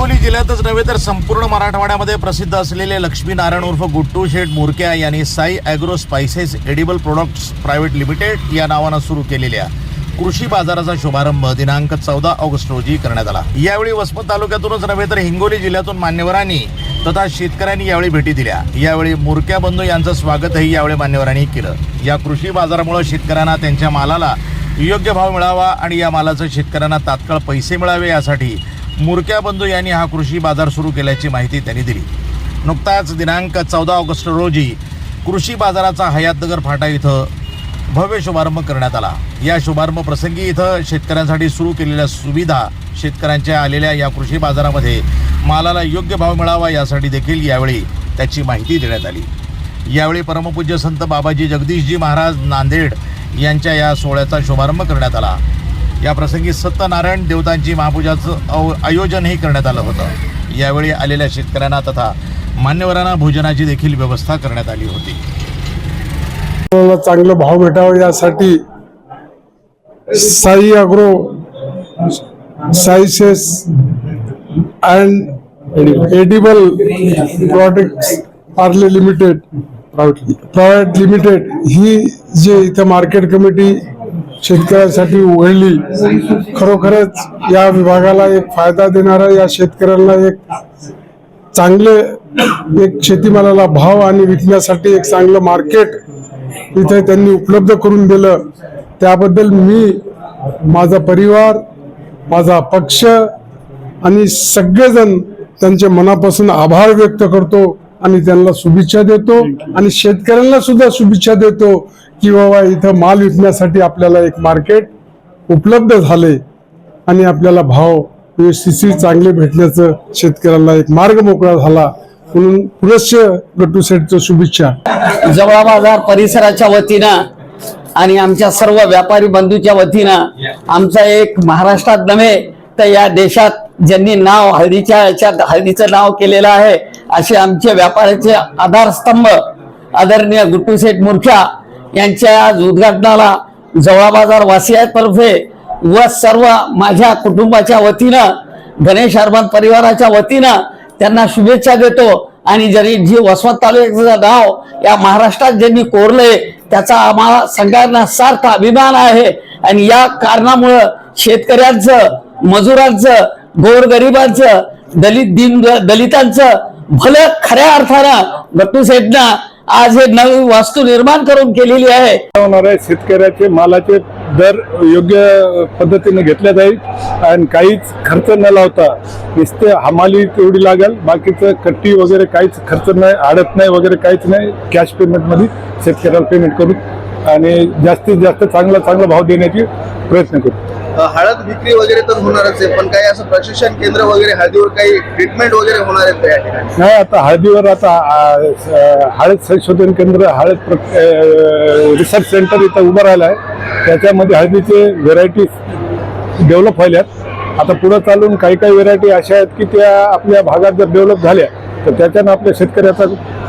हिंगोली जिल्ह्यातच नव्हे तर संपूर्ण मराठवाड्यामध्ये प्रसिद्ध असलेले लक्ष्मीनारायण उर्फ गुट्टू शेठ मोरक्या यांनी Sai agro spices edible products private limited या नावानं सुरू केलेल्या कृषी बाजाराचा शुभारंभ दिनांक चौदा ऑगस्ट रोजी करण्यात आला. यावेळी वसमत तालुक्यातूनच नव्हे तर हिंगोली जिल्ह्यातून मान्यवरांनी तथा शेतकऱ्यांनी यावेळी भेटी दिल्या. यावेळी मोरक्या बंधू यांचं स्वागतही यावेळी मान्यवरांनी केलं. या कृषी बाजारामुळे शेतकऱ्यांना त्यांच्या मालाला योग्य भाव मिळावा आणि या मालाचं शेतकऱ्यांना तात्काळ पैसे मिळावे यासाठी मुरक्या बंधू यांनी हा कृषी बाजार सुरू केल्याची माहिती त्यांनी दिली. नुकताच दिनांक चौदा ऑगस्ट रोजी कृषी बाजाराचा हयातनगर फाटा इथं भव्य शुभारंभ करण्यात आला. या शुभारंभ प्रसंगी इथं शेतकऱ्यांसाठी सुरू केलेल्या सुविधा शेतकऱ्यांच्या आलेल्या या कृषी बाजारामध्ये मालाला योग्य भाव मिळावा यासाठी देखील यावेळी त्याची माहिती देण्यात आली. यावेळी परमपूज्य संत बाबाजी जगदीशजी महाराज नांदेड यांच्या या सोहळ्याचा शुभारंभ करण्यात आला. या प्रसंगी सत्यनारायण देवतांची महापूजाचं अव- आयोजनही करण्यात आलं होतं. यावेळी आलेल्या शेतकऱ्यांना तथा मान्यवरांना भोजनाची देखील व्यवस्था करण्यात आली होती. चांगलं भाव भेटावं यासाठी Sai agro साईसेस and edible products Parle limited private limited ही जे इथं मार्केट कमिटी शेतकऱ्यांसाठी उघडली. खरोखरच या विभागाला एक फायदा देणारा या शेतकऱ्यांना एक चांगले एक शेतीमालाला भाव आणि विकण्यासाठी एक चांगलं मार्केट इथे त्यांनी उपलब्ध करून दिलं. त्याबद्दल मी माझा परिवार माझा पक्ष आणि सगळेजण त्यांचे मनापासून आभार व्यक्त करतो आणि त्यांना शुभेच्छा देतो आणि शेतकऱ्यांना सुद्धा शुभेच्छा देतो. की बाबा इथं माल विकण्यासाठी आपल्याला एक मार्केट उपलब्ध झाले आणि आपल्याला भाव म्हणजे व्यवस्थित चांगले भेटण्याचं शेतकऱ्यांना एक मार्ग मोकळा झाला म्हणून पुनश्च गट्टू सेटचं शुभेच्छा. जवळा बाजार परिसराच्या वतीनं आणि आमच्या सर्व व्यापारी बंधूच्या वतीनं आमचा एक महाराष्ट्रात नव्हे तर या देशात ज्यांनी नाव हळदीच्या याच्यात हळदीचं नाव केलेलं आहे असे आमचे व्यापाराचे आधारस्तंभ आदरणीय गुट्टू शेठ मुरख्या यांच्या आज उद्घाटनाला जवळा बाजार वासियातर्फे व सर्व माझ्या कुटुंबाच्या वतीनं गणेश अर्बन परिवाराच्या वतीनं त्यांना शुभेच्छा देतो. आणि जरी जी वसमत तालुक्याचं नाव या महाराष्ट्रात ज्यांनी कोरलंय त्याचा आम्हाला सगळ्यांना सार्थ अभिमान आहे. आणि या कारणामुळं शेतकऱ्यांचं मजुरांचं गोरगरिबांचं दलित दिन दलितांचं भलं खऱ्या अर्थानं गट्टू आज हे नवी वास्तू निर्माण करून केलेली आहे. होणार आहे. शेतकऱ्याचे मालाचे दर योग्य पद्धतीने घेतले जाईल आणि काहीच खर्च न लावता नुसते हमाली तेवढी लागेल. बाकीचं कट्टी वगैरे काहीच खर्च नाही आडत नाही वगैरे काहीच नाही. कॅश पेमेंटमध्ये शेतकऱ्याला पेमेंट करू आणि जास्तीत जास्त चांगला चांगला भाव देण्याचे प्रयत्न करू. हळद विक्री वगैरे तर होणारच आहे पण काही असं प्रशिक्षण केंद्र वगैरे हळदीवर काही ट्रीटमेंट वगैरे होणार आहेत का या ठिकाणी? नाही आता हळदीवर आता आ, हळद संशोधन केंद्र हळद प्र- अ, रिसर्च सेंटर इथं उभं राहिलं आहे त्याच्यामध्ये हळदीचे व्हेरायटी डेव्हलप व्हायल्यात. आता पुढं चालून काही काही व्हेरायटी अशा आहेत की त्या आपल्या भागात जर डेव्हलप झाल्या तर त्याच्यानं आपल्या शेतकऱ्याचा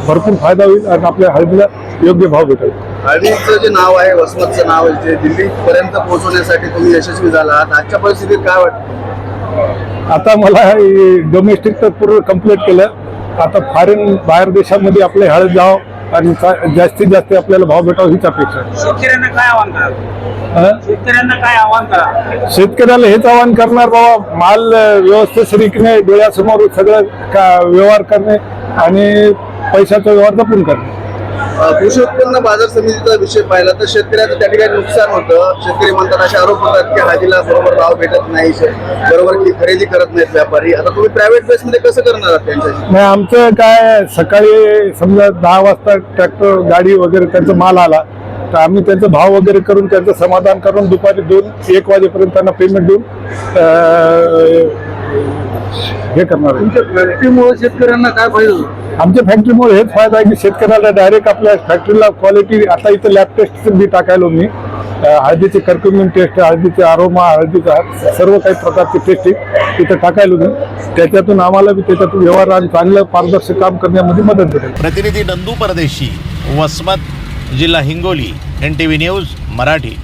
भरपूर फायदा होईल आणि आपल्या हळदीला योग्य भाव भेटेल. हळदीचं जे नाव आहे वसमतचं नाव आहे जे दिल्ली पर्यंत पोहोचवण्यासाठी तुम्ही यशस्वी झाला आहात आजच्या परिस्थितीत काय वाटतं? आता मला डोमेस्टिक तर पूर्ण कंप्लीट केलं. आता फॉरेन बाहेर देशामध्ये आपले हळद जावं आणि चा- जास्तीत जास्त आपल्याला भाव भेटावा हीच अपेक्षा आहे. शेतकऱ्यांना काय आव्हान करा हं? शेतकऱ्यांना काय आव्हान करा शेतकऱ्याला हेच आवाहन करणार बाबा माल व्यवस्थित विकणे डोळ्यासमोर सगळं का व्यवहार करणे आणि पैशाचा व्यवहार जपून करणे. कृषी उत्पन्न बाजार समितीचा विषय पाहिला तर शेतकऱ्याचं त्या ठिकाणी नुकसान होतं. शेतकरी म्हणतात असे आरोप होतात की हाजीला बरोबर भाव भेटत नाही बरोबर की खरेदी करत नाहीत व्यापारी. आता तुम्ही प्रायव्हेट बेस मध्ये कसं करणार आहात त्यांच्याशी? नाही आमचं काय सकाळी समजा दहा वाजता ट्रॅक्टर गाडी वगैरे त्यांचा माल आला तर आम्ही त्यांचा भाव वगैरे करून त्यांचं समाधान करून दुपारी दोन एक वाजेपर्यंत त्यांना पेमेंट देऊन हे करणार आहे. फॅक्टरीमुळे शेतकऱ्यांना काय फायदा होतो आमच्या फॅक्टरीमुळे हेच फायदा आहे की शेतकऱ्याला डायरेक्ट आपल्या फॅक्टरीला क्वालिटी आता इथं लॅब टेस्ट बी टाकायलो मी. अं, हळदीचे कर्क्युमिन टेस्ट हळदीचे आरोमा हळदीचा सर्व काही प्रकारचे टेस्टिंग तिथं टाकायलो मी. त्याच्यातून आम्हाला बी त्याच्यातून व्यवहार आणि चांगलं पारदर्शक काम करण्यामध्ये मदत भेटेल. प्रतिनिधी नंदू परदेशी वसमत जिल्हा Hingoli N T V news Marathi.